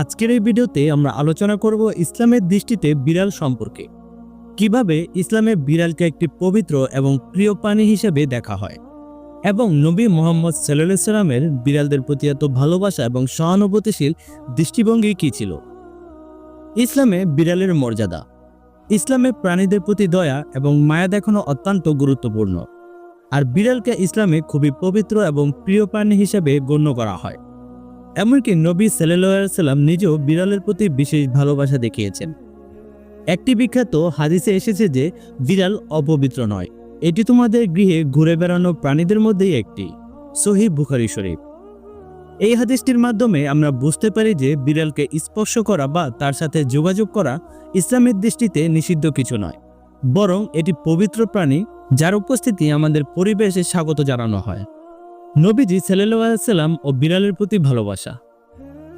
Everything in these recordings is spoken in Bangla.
আজকের এই ভিডিওতে আমরা আলোচনা করব ইসলামের দৃষ্টিতে বিড়াল সম্পর্কে। কীভাবে ইসলামে বিড়ালকে একটি পবিত্র এবং প্রিয় প্রাণী হিসেবে দেখা হয় এবং নবী মোহাম্মদ সাল্লাহ সাল্লামের বিড়ালদের প্রতি এত ভালোবাসা এবং সহানুভূতিশীল দৃষ্টিভঙ্গি কী ছিল? ইসলামে বিড়ালের মর্যাদা। ইসলামে প্রাণীদের প্রতি দয়া এবং মায়া দেখানো অত্যন্ত গুরুত্বপূর্ণ। আর বিড়ালকে ইসলামে খুবই পবিত্র এবং প্রিয় প্রাণী হিসেবে গণ্য করা হয়। এমনকি নবী সাল্লাম নিজেও বিড়ালের প্রতি বিশেষ ভালোবাসা দেখিয়েছেন। একটি বিখ্যাত হাদিসে এসেছে যে, বিড়াল অপবিত্র নয়। এটি তোমাদের গৃহে ঘুরে বেড়ানো প্রাণীদের মধ্যেই একটি। সহি বুখারি শরীফ। এই হাদিসটির মাধ্যমে আমরা বুঝতে পারি যে, বিড়ালকে স্পর্শ করা বা তার সাথে যোগাযোগ করা ইসলামের দৃষ্টিতে নিষিদ্ধ কিছু নয়। বরং এটি পবিত্র প্রাণী, যার উপস্থিতি আমাদের পরিবেশে স্বাগত জানানো হয়। নবীজি সাল্লাম ও বিড়ালের প্রতি ভালোবাসা।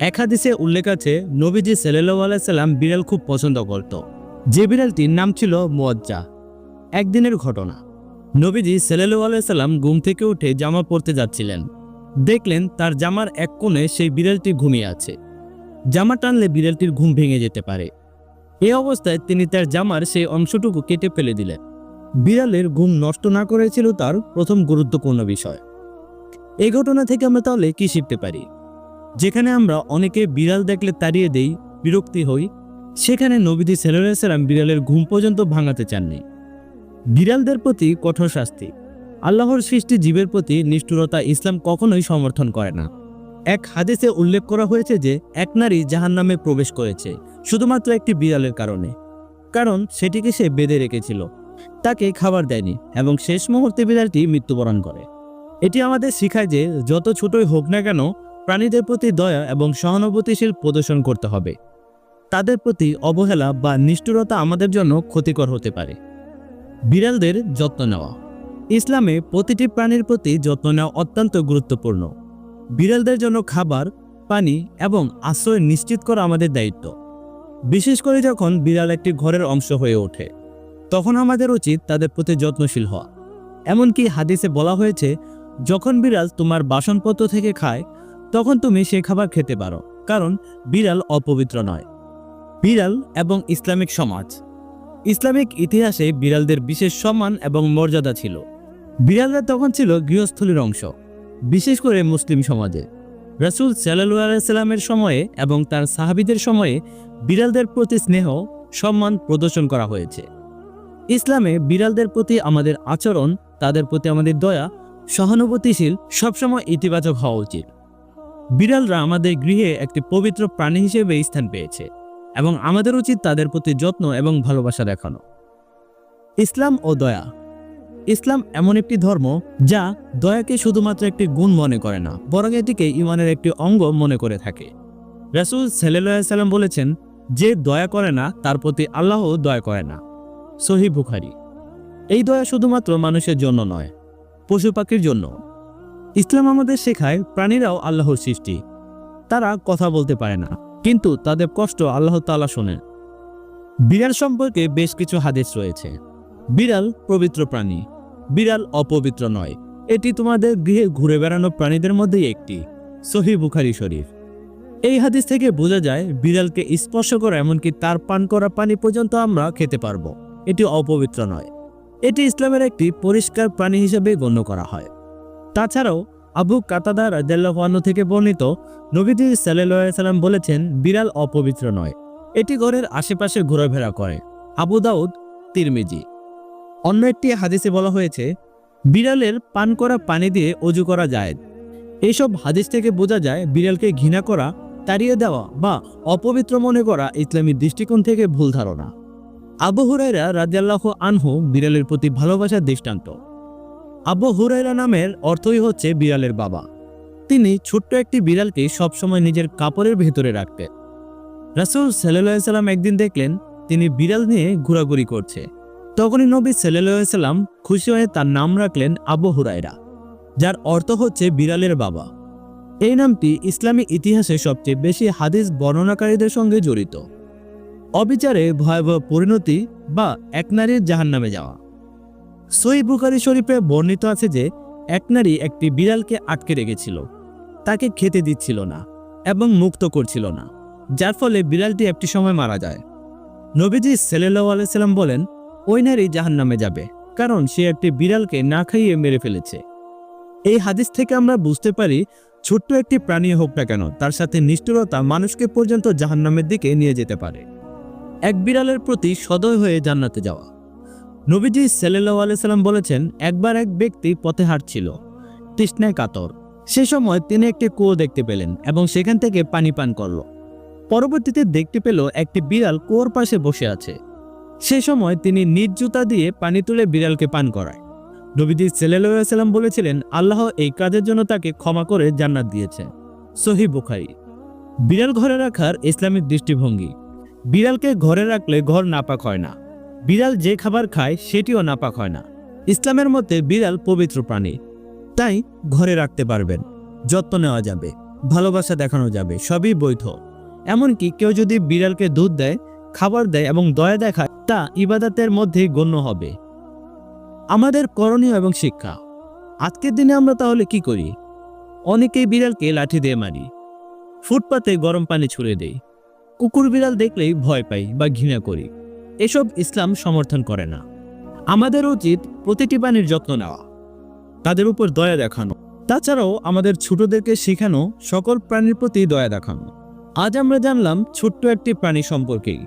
এক হাদিসে উল্লেখ আছে, নবীজি সাল্লাম বিড়াল খুব পছন্দ করত। যে বিড়ালটির নাম ছিল মোয়াজ্জা। একদিনের ঘটনা। নবীজি সাল্লাহ সাল্লাম ঘুম থেকে উঠে জামা পরতে যাচ্ছিলেন। দেখলেন তার জামার এক কোণে সেই বিড়ালটি ঘুমিয়ে আছে। জামা টানলে বিড়ালটির ঘুম ভেঙে যেতে পারে। এই অবস্থায় তিনি তার জামার সেই অংশটুকু কেটে ফেলে দিলেন। বিড়ালের ঘুম নষ্ট না করেছিল তার প্রথম গুরুত্বপূর্ণ বিষয়। এই ঘটনা থেকে আমরা তাহলে কি শিখতে পারি? যেখানে আমরা অনেকে বিড়াল দেখলে তাড়িয়ে দেই, বিরক্তি হই, সেখানে নবীদি সাল্লাম বিড়ালের ঘুম পর্যন্ত ভাঙাতে চাননি। বিড়ালদের প্রতি কঠোর শাস্তি। আল্লাহর সৃষ্টি জীবের প্রতি নিষ্ঠুরতা ইসলাম কখনোই সমর্থন করে না। এক হাদিসে উল্লেখ করা হয়েছে যে, এক নারী জাহান নামে প্রবেশ করেছে, শুধুমাত্র একটি বিড়ালের কারণে। কারণ সেটিকে সে বেঁধে রেখেছিল। তাকে খাবার দেয়নি এবং শেষ মুহূর্তে বিড়ালটি মৃত্যুবরণ করে। এটি আমাদের শেখায় যে যত ছোটই হোক না কেন প্রাণীদের প্রতি দয়া এবং সহানুভূতিশীল প্রদর্শন করতে হবে। তাদের প্রতি অবহেলা বা নিষ্ঠুরতা আমাদের জন্য ক্ষতিকর হতে পারে। বিড়ালদের যত্ন নেওয়া। ইসলামে প্রতিটি প্রাণীর প্রতি যত্ন নেওয়া অত্যন্ত গুরুত্বপূর্ণ। বিড়ালদের জন্য খাবার, পানি এবং আশ্রয় নিশ্চিত করা আমাদের দায়িত্ব। বিশেষ করে যখন বিড়াল একটি ঘরের অংশ হয়ে ওঠে, তখন আমাদের উচিত তাদের প্রতি যত্নশীল হওয়া। এমনকি হাদিসে বলা হয়েছে যখন বিড়াল তোমার বাসনপত্র থেকে খায়, তখন তুমি সে খাবার খেতে পারো, কারণ বিড়াল অপবিত্র নয়। বিড়াল এবং ইসলামিক সমাজ। ইসলামিক ইতিহাসে বিড়ালদের বিশেষ সম্মান এবং মর্যাদা ছিল। বিড়ালরা তখন ছিল গৃহস্থলীর অংশ, বিশেষ করে মুসলিম সমাজে। রাসুল সাল্লাহ সাল্লামের সময়ে এবং তার সাহাবিদের সময়ে বিড়ালদের প্রতি স্নেহ, সম্মান প্রদর্শন করা হয়েছে। ইসলামে বিড়ালদের প্রতি আমাদের আচরণ, তাদের প্রতি আমাদের দয়া সহানুভূতিশীল সবসময় ইতিবাচক হওয়া উচিত। বিড়ালরা আমাদের গৃহে একটি পবিত্র প্রাণী হিসেবে স্থান পেয়েছে এবং আমাদের উচিত তাদের প্রতি যত্ন এবং ভালোবাসা দেখানো। ইসলাম ও দয়া। ইসলাম এমন একটি ধর্ম যা দয়াকে শুধুমাত্র একটি গুণ মনে করে না, বরং এটিকে ইমানের একটি অঙ্গ মনে করে থাকে। রাসুল সাল্লাম বলেছেন, যে দয়া করে না, তার প্রতি আল্লাহ দয়া করে না। সহি বুখারি। এই দয়া শুধুমাত্র মানুষের জন্য নয় পশু পাখির জন্য। ইসলাম আমাদের শেখায় প্রাণীরাও আল্লাহর সৃষ্টি। তারা কথা বলতে পারে না, কিন্তু তাদের কষ্ট আল্লাহ তাআলা শোনেন। বিড়াল সম্পর্কে বেশ কিছু হাদিস রয়েছে। বিড়াল পবিত্র প্রাণী, বিড়াল অপবিত্র নয়। এটি তোমাদের গৃহে ঘুরে বেড়ানো প্রাণীদের মধ্যেই একটি, সহি বুখারি শরীফ। এই হাদিস থেকে বোঝা যায়, বিড়ালকে স্পর্শ করা এমনকি তার পান করা পানি পর্যন্ত আমরা খেতে পারব। এটি অপবিত্র নয়। এটি ইসলামের একটি পরিষ্কার প্রাণী হিসেবে গণ্য করা হয়। তাছাড়াও, আবু কাতাদা রাজ্লাহানু থেকে বর্ণিত নবীদি সাল্লাম বলেছেন, বিড়াল অপবিত্র নয়। এটি ঘরের আশেপাশে ঘোরাফেরা করে। আবু দাউদ, তিরমিজি। অন্য একটি হাদিসে বলা হয়েছে, বিড়ালের পান করা পানি দিয়ে অজু করা যায়। এইসব হাদিস থেকে বোঝা যায়, বিড়ালকে ঘৃণা করা, তাড়িয়ে দেওয়া বা অপবিত্র মনে করা ইসলামী দৃষ্টিকোণ থেকে ভুল ধারণা। আবু হুরাইরা রাজিয়াল্লাহ আনহু বিড়ালের প্রতি ভালোবাসার দৃষ্টান্ত। আবু হুরাইরা নামের অর্থই হচ্ছে বিড়ালের বাবা। তিনি ছোট্ট একটি বিড়ালকে সবসময় নিজের কাপড়ের ভেতরে রাখতেন রাসুল সাল্লাহ সাল্লাম একদিন দেখলেন, তিনি বিড়াল নিয়ে ঘোরাঘুরি করছে। তখনই নবী সাল্লাম খুশি হয়ে তার নাম রাখলেন আবু হুরাইরা যার অর্থ হচ্ছে বিড়ালের বাবা। এই নামটি ইসলামী ইতিহাসে সবচেয়ে বেশি হাদিস বর্ণনাকারীদের সঙ্গে জড়িত। অবিচারে ভয়াবহ পরিণতি বা এক নারীর জাহান নামে যাওয়া। সই বুখারি শরীফে বর্ণিত আছে যে, এক নারী একটি বিড়ালকে আটকে রেখেছিল। তাকে খেতে দিচ্ছিল না এবং মুক্ত করছিল না, যার ফলে বিড়ালটি একটি সময় মারা যায়। নবীজি সাল্লাহ বলেন, ওই নারী জাহান নামে যাবে, কারণ সে একটি বিড়ালকে না খাইয়ে মেরে ফেলেছে। এই হাদিস থেকে আমরা বুঝতে পারি, ছোট্ট একটি প্রাণী হোক না কেন, তার সাথে নিষ্ঠুরতা মানুষকে পর্যন্ত জাহান্নামের দিকে নিয়ে যেতে পারে। এক বিড়ালের প্রতি সদয় হয়ে জান্নাতে যাওয়া। নবীজি সাল্লাহ আলাইসাল্লাম বলেছেন, একবার এক ব্যক্তি পথে হাঁটছিল, তৃষ্ণায় কাতর। সে সময় তিনি একটি কুয়ো দেখতে পেলেন এবং সেখান থেকে পানি পান করল। পরবর্তীতে দেখতে পেল একটি বিড়াল কুয়োর পাশে বসে আছে। সে সময় তিনি নিজ জুতা দিয়ে পানি তুলে বিড়ালকে পান করায়। নবীজি সাল্লাম বলেছিলেন, আল্লাহ এই কাজের জন্য তাকে ক্ষমা করে জান্নাত দিয়েছে। সহি বুখারি। বিড়াল ঘরে রাখার ইসলামিক দৃষ্টিভঙ্গি। বিড়ালকে ঘরে রাখলে ঘর নাপাক হয় না। বিড়াল যে খাবার খায়, সেটিও নাপাক হয় না। ইসলামের মতে বিড়াল পবিত্র প্রাণী। তাই ঘরে রাখতে পারবেন। যত্ন নেওয়া যাবে। ভালোবাসা দেখানো যাবে। সবই বৈধ। এমনকি কেউ যদি বিড়ালকে দুধ দেয়, খাবার দেয় এবং দয়া দেখায়, তা ইবাদতের মধ্যে গণ্য হবে। আমাদের করণীয় এবং শিক্ষা। আজকের দিনে আমরা তাহলে কি করি? অনেকেই বিড়ালকে লাঠি দিয়ে মারি। ফুটপাতে গরম পানি ছুড়ে দেই কুকুর বিড়াল দেখলেই ভয় পাই বা ঘৃণা করি। এসব ইসলাম সমর্থন করে না। আমাদের উচিত প্রতিটি প্রাণীর যত্ন নেওয়া। তাদের উপর দয়া দেখানো। তাছাড়াও আমাদের ছোটদেরকে শেখানো সকল প্রাণীর প্রতি দয়া দেখানো। আজ আমরা জানলাম ছোট্ট একটি প্রাণী সম্পর্কেই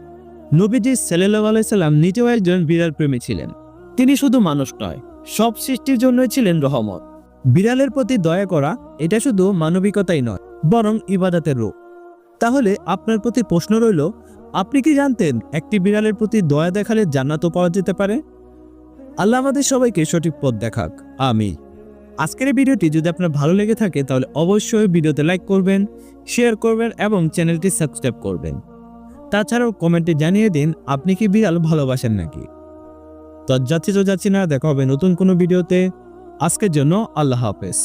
নবীজি সাল্লাহ আলাইসাল্লাম নিজেও একজন বিড়াল প্রেমী ছিলেন। তিনি শুধু মানুষ নয়, সব সৃষ্টির জন্যই ছিলেন রহমত। বিড়ালের প্রতি দয়া করা এটা শুধু মানবিকতাই নয়, বরং ইবাদতের রূপ। তাহলে আপনার প্রতি প্রশ্ন রইল, আপনি কি জানতেন একটি বিড়ালের প্রতি দয়া দেখালে জান্নাতও পাওয়া যেতে পারে? আল্লাহ আমাদের সবাইকে সঠিক পথ দেখাক আমি আজকের এই ভিডিওটি যদি আপনার ভালো লেগে থাকে, তাহলে অবশ্যই ভিডিওতে লাইক করবেন, শেয়ার করবেন এবং চ্যানেলটি সাবস্ক্রাইব করবেন। তাছাড়াও কমেন্টে জানিয়ে দিন, আপনি কি বিড়াল ভালোবাসেন নাকি? তো যাচ্ছি তো যাচ্ছি না, দেখা হবে নতুন কোনো ভিডিওতে। আজকের জন্য আল্লাহ হাফেজ।